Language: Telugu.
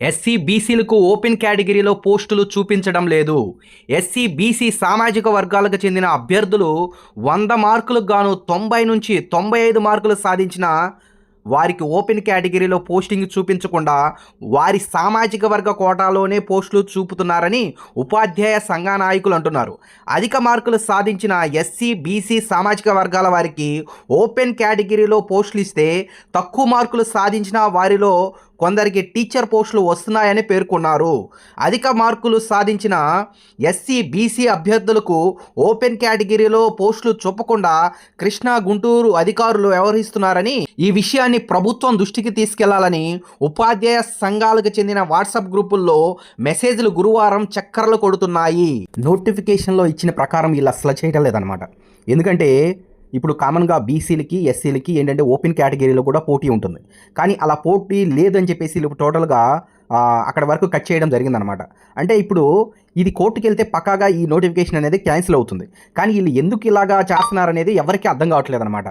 ఎస్సీ బీసీలకు ఓపెన్ కేటగిరీలో పోస్టులు చూపించడం లేదు. ఎస్సీ బీసీ సామాజిక వర్గాలకు చెందిన అభ్యర్థులు వంద మార్కులకు గాను తొంభై నుంచి తొంభై ఐదు మార్కులు సాధించిన వారికి ఓపెన్ కేటగిరీలో పోస్టింగ్ చూపించకుండా వారి సామాజిక వర్గ కోటాలోనే పోస్టులు చూపుతున్నారని ఉపాధ్యాయ సంఘ నాయకులు అంటున్నారు. అధిక మార్కులు సాధించిన ఎస్సీ బీసీ సామాజిక వర్గాల వారికి ఓపెన్ కేటగిరీలో పోస్టులు ఇస్తే తక్కువ మార్కులు సాధించిన వారిలో కొందరికి టీచర్ పోస్టులు వస్తున్నాయని పేర్కొన్నారు. అధిక మార్కులు సాధించిన ఎస్సీ బీసీ అభ్యర్థులకు ఓపెన్ కేటగిరీలో పోస్టులు చూపకుండా కృష్ణా గుంటూరు అధికారులు వ్యవహరిస్తున్నారని ఈ విషయాన్ని ప్రభుత్వం దృష్టికి తీసుకెళ్ళాలని ఉపాధ్యాయ సంఘాలకు చెందిన వాట్సాప్ గ్రూపుల్లో మెసేజ్లు గురువారం చక్కర్లు కొడుతున్నాయి. నోటిఫికేషన్లో ఇచ్చిన ప్రకారం వీళ్ళు అసలు చేయడం లేదనమాట ఎందుకంటే ఇప్పుడు కామన్గా బీసీలకి ఎస్సీలకి ఏంటంటే ఓపెన్ కేటగిరీలో కూడా పోటీ ఉంటుంది. కానీ అలా పోటీ లేదని చెప్పేసి టోటల్గా అక్కడ వరకు కట్ చేయడం జరిగిందనమాట. అంటే ఇప్పుడు ఇది కోర్టుకి వెళ్తే పక్కాగా ఈ నోటిఫికేషన్ అనేది క్యాన్సిల్ అవుతుంది. కానీ వీళ్ళు ఎందుకు ఇలాగా చేస్తున్నారనేది ఎవరికీ అర్థం కావట్లేదు అనమాట